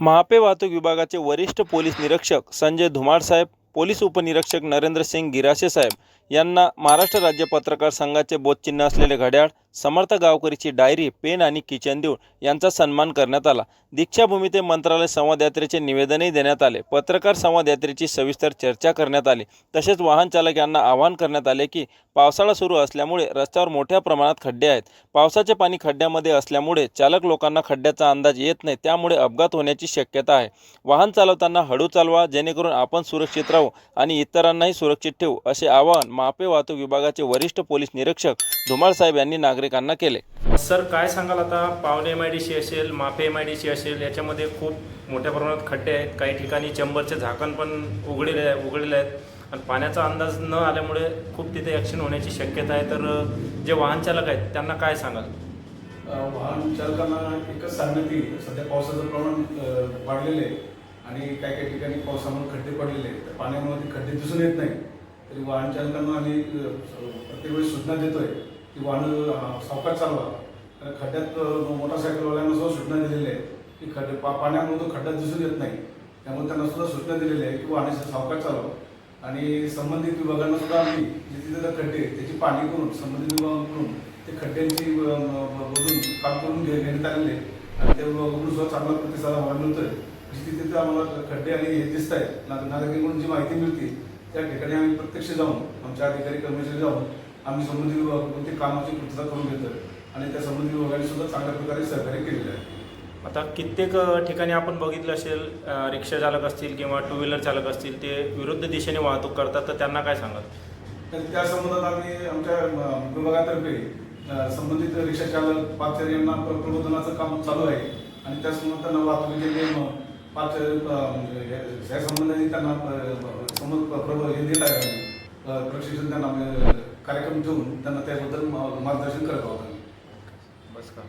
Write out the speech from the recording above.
महापे वाहतूक विभागाचे वरिष्ठ पोलीस निरीक्षक संजय धुमाळ साहेब पोलीस उपनिरीक्षक नरेंद्र सिंग गिराशे साहेब यांना महाराष्ट्र राज्य पत्रकार संघाचे बोधचिन्ह असलेले घड्याळ समर्थ गावकरीची डायरी पेन आणि किचन देऊळ यांचा सन्मान करण्यात आला. दीक्षाभूमी ते मंत्रालय संवाद यात्रेचे निवेदनही देण्यात आले. पत्रकार संवाद यात्रेची सविस्तर चर्चा करण्यात आली. तसेच वाहन चालक यांना आवाहन करण्यात आले की पावसाळा सुरू असल्यामुळे रस्त्यावर मोठ्या प्रमाणात खड्डे आहेत. पावसाचे पाणी खड्ड्यामध्ये असल्यामुळे चालक लोकांना खड्ड्याचा अंदाज येत नाही त्यामुळे अपघात होण्याची शक्यता आहे. वाहन चालवताना हळू चालवा जेणेकरून आपण सुरक्षित राहू आणि इतरांनाही सुरक्षित ठेवू असे आवाहन महापे वाहतूक विभागाचे वरिष्ठ पोलीस निरीक्षक धुमाळ साहेब यांनी नागरिकांना केले. सर काय सांगाल आता? पावणे एम आय डी सी असेल मापे एम आय डी सी असेल याच्यामध्ये खूप मोठ्या प्रमाणात खड्डे आहेत. काही ठिकाणी चंबरचे झाकण पण उघडलेले आहे उघडलेले आहेत. आणि पाण्याचा अंदाज न आल्यामुळे खूप तिथे ॲक्शन होण्याची शक्यता आहे. तर जे वाहन चालक आहेत त्यांना काय सांगाल? वाहन चालकांना एकच सांगण्यात येईल सध्या पावसाचं प्रमाण वाढलेलं आहे. आणि काही काही ठिकाणी पावसामुळे खड्डे पडलेले आहेत. तर पाण्यामुळे ते खड्डे दिसून येत नाही तरी वाहन चालकांना आम्ही प्रत्येक वेळी सूचना देतोय की वाहन सावकाश चालवा. कारण खड्ड्यात मोटरसायकलवाल्यांना सुद्धा सूचना दिलेल्या आहेत की खड्डे पा पाण्यामुळे तो खड्डा दिसून येत नाही. त्यामुळे त्यांना सुद्धा सूचना दिलेल्या आहे की वाहन सावकाश चालवा. आणि संबंधित विभागांना सुद्धा आम्ही जिथे तिथे खड्डे त्याची पाणी करून संबंधित विभागाकडून ते खड्ड्यांची बघून काम करून घे- घेण्यात आलेले आणि त्या विभागाकडून सुद्धा चांगला प्रतिसाद आम्हाला मिळतोय. जिथे तिथे आम्हाला खड्डे आणि हे दिसत आहेत नागरिकांकडून जी माहिती मिळते त्या ठिकाणी आम्ही प्रत्यक्ष जाऊन आमच्या अधिकारी कर्मचारी जाऊन आम्ही संबंधित विभागाकडून ते कामाची पूर्तता करून घेतोय. आणि त्या संबंधित विभागाने सुद्धा चांगल्या प्रकारे सहकार्य केलेलं आहे. आता कित्येक ठिकाणी आपण बघितलं असेल रिक्षा चालक असतील किंवा टू व्हीलर चालक असतील ते विरुद्ध दिशेने वाहतूक करतात तर त्यांना काय सांगाल? तर त्या संबंधात आम्ही आमच्या विभागातर्फे संबंधित रिक्षा चालक पाथर यांना प्र- प्रबोधनाचं काम चालू आहे. आणि त्यासंबंधात त्यांना वाहतुकीचे नियम पाच या संबंधाने म्हणजे त्यांना समोर समज हे देत आहे. प्रशिक्षण त्यांना कार्यक्रम ठेवून त्यांना त्याबद्दल मार्गदर्शन करत आहोत बस का.